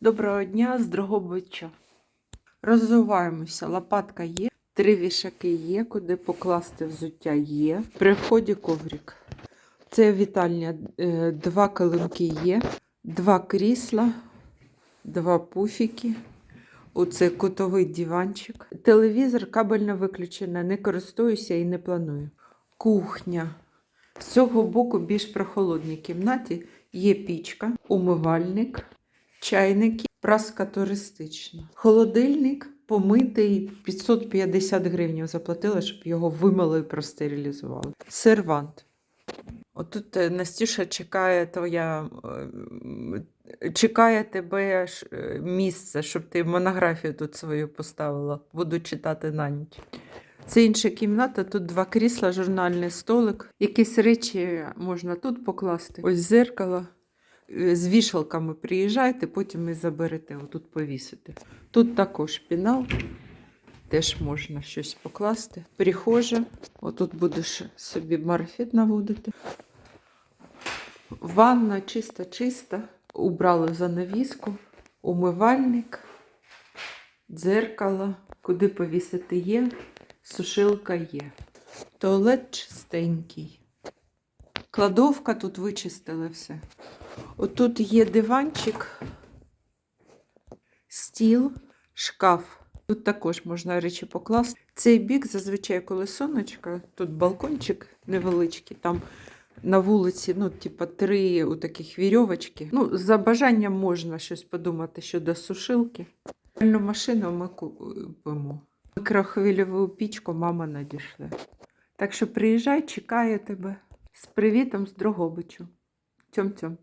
Доброго дня з Дрогобича. Розвиваємося. Лопатка є, три вішаки є, куди покласти взуття є. При вході коврик. Це вітальня, е, два килимки є, два крісла, два пуфіки. Оце кутовий диванчик. Телевізор кабельно виключено, не користуюся і не планую. Кухня. З цього боку більш прохолодній кімнаті є пічка, умивальник, чайники, праска туристична. Холодильник помитий 550 гривень заплатила, щоб його вимили і простерилізували. Сервант. Отут е, Настюша чекає твоя. е, Чекає тебе е, місце, щоб ти монографію тут свою поставила. Буду читати на ніч. Це інша кімната, тут два крісла, журнальний столик. Якісь речі можна тут покласти. Ось зеркало. Е, З вішалками приїжджайте, потім і заберете, отут повісите. Тут також пінал, теж можна щось покласти. Прихожа, отут будеш собі марафет наводити. Ванна чиста-чиста. Убрали занавіску, умивальник, дзеркало, куди повісити є, сушилка є. Туалет чистенький. Кладовка тут вичистили все. Отут є диванчик, стіл, шкаф. Тут також можна речі покласти. Цей бік зазвичай, коли сонечко, тут балкончик невеличкий, там на вулиці, ну, типа, три у таких вірьовочки. Ну, за бажанням можна щось подумати щодо сушилки. Пральну машину ми купимо. Микрохвильову пічку мама надійшла. Так що приїжджай, чекає тебе. З привітом з Дрогобичу. Тьом-тьом.